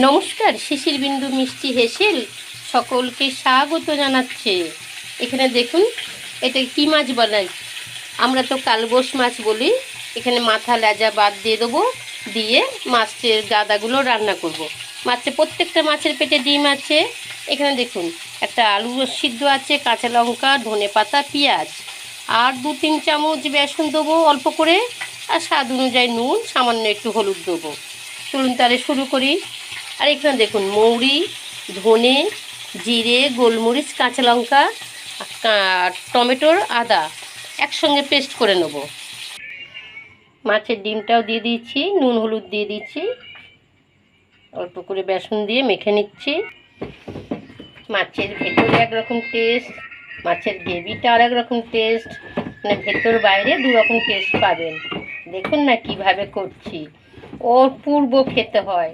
নমস্কার, শিশির বিন্দু মিষ্টি হেসেল সকলকে স্বাগত জানাচ্ছে। এখানে দেখুন, এটা কি মাছ বলাই আমরা তো কালবোস মাছ বলি, এখানে মাথা লেজা বাদ দিয়ে দেবো, দিয়ে মাছের গাদাগুলো রান্না করব। মাছে প্রত্যেকটা মাছের পেটে ডিম আছে। এখানে দেখুন, একটা আলু সিদ্ধ আছে, কাঁচা লঙ্কা, ধনে পাতা, পেঁয়াজ। আর দু তিন চামচ বেসন দেবো অল্প করে, আর স্বাদ অনুযায়ী নুন, সামান্য একটু হলুদ দেবো। চলুন তাহলে শুরু করি। আর এখানে দেখুন, মৌরি, ধনে, জিরে, গোলমরিচ, কাঁচা লঙ্কা টমেটোর আদা। একসঙ্গে পেস্ট করে নেব। মাছের ডিমটাও দিয়ে দিয়েছি, নুন, হলুদ দিয়ে দিচ্ছি অল্প করে বেসন দিয়ে মেখে নিচ্ছি। মাছের ভেতরে একরকম টেস্ট মাছের গ্রেভিটা আর একরকম টেস্ট মানে ভেতর বাইরে দু রকম টেস্ট পাবেন। দেখুন না কীভাবে করছি। অপূর্ব খেতে হয়।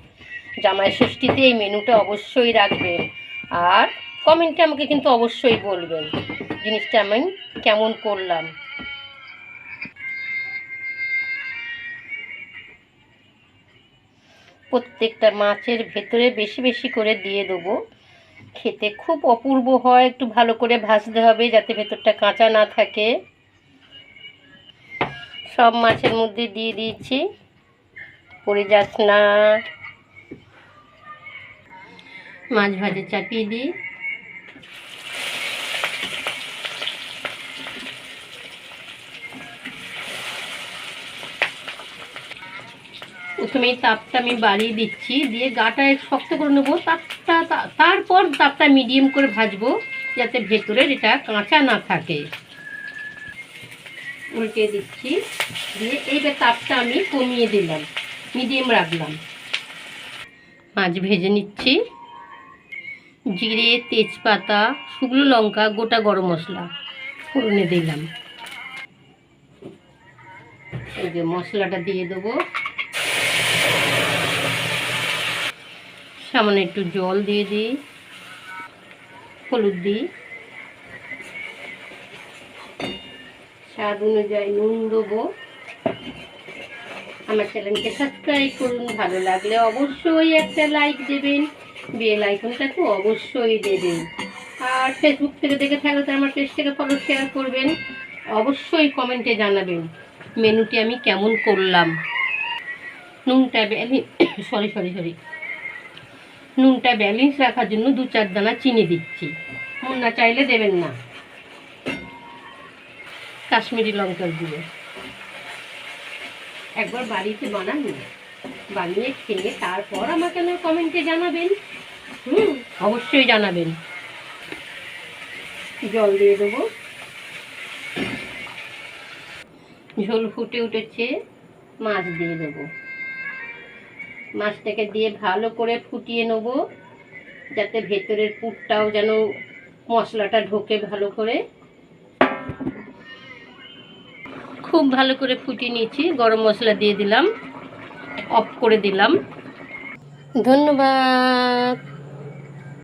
জামাই ষষ্ঠীতে এই মেনুটা অবশ্যই রাখবেন। আর কমেন্টে আমাকে কিন্তু অবশ্যই বলবেন জিনিসটা আমি কেমন করলাম। প্রত্যেকটা মাছের ভেতরে বেশি বেশি করে দিয়ে দেবো। খেতে খুব অপূর্ব হয়, একটু ভালো করে ভাজতে হবে যাতে ভেতরটা কাঁচা না থাকে। সব মাছের মধ্যে দিয়ে দিয়েছি। পড়ে যাস না। মাছ ভাজে চাপিয়ে দিই প্রথমেই তাপটা আমি বাড়িয়ে দিচ্ছি, দিয়ে গাটা শক্ত করে নেব। তাপটা তারপর তাপটা মিডিয়াম করে ভাজবো, যাতে ভেতরের এটা কাঁচা না থাকে। উল্টে দিচ্ছি, দিয়ে এইবার তাপটা আমি কমিয়ে দিলাম মিডিয়াম রাখলাম। মাছ ভেজে নিচ্ছি। জিরে, তেজপাতা, শুকনো লঙ্কা, গোটা গরম মশলা ফোড়নে দিলাম। এই যে মশলাটা দিয়ে দেবো। সামান্য একটু জল দিয়ে দিই, হলুদ দিই। স্বাদ অনুযায়ী নুন দেবো। আমার চ্যানেলকে সাবস্ক্রাইব করুন, ভালো লাগলে অবশ্যই একটা লাইক দেবেন। বেল আইকনটা তো অবশ্যই দেবেন আর ফেসবুক থেকে দেখে থাকলে তো আমার পেজটাকে ফলো শেয়ার করবেন। অবশ্যই কমেন্টে জানাবেন মেনুটি আমি কেমন করলাম। নুনটা ব্যালি সরি সরি সরি নুনটা ব্যালেন্স রাখার জন্য দু চার দানা চিনি দিচ্ছি। নুন না চাইলে দেবেন না। কাশ্মীরি লঙ্কার গুঁড়ো। একবার বাড়িতে বানান। বানিয়ে খেয়ে তারপর আমাকে কমেন্টে জানাবেন। হুম, অবশ্যই জানাবেন। জল দিয়ে দেবো। ঝোল ফুটে উঠেছে, মাছ দিয়ে দেবো। মাছটাকে দিয়ে ভালো করে ফুটিয়ে নেব, যাতে ভেতরের পুরটাও যেন মশলাটা ঢোকে ভালো করে। খুব ভালো করে ফুটিয়ে নিয়েছি, গরম মশলা দিয়ে দিলাম, অফ করে দিলাম। ধন্যবাদ।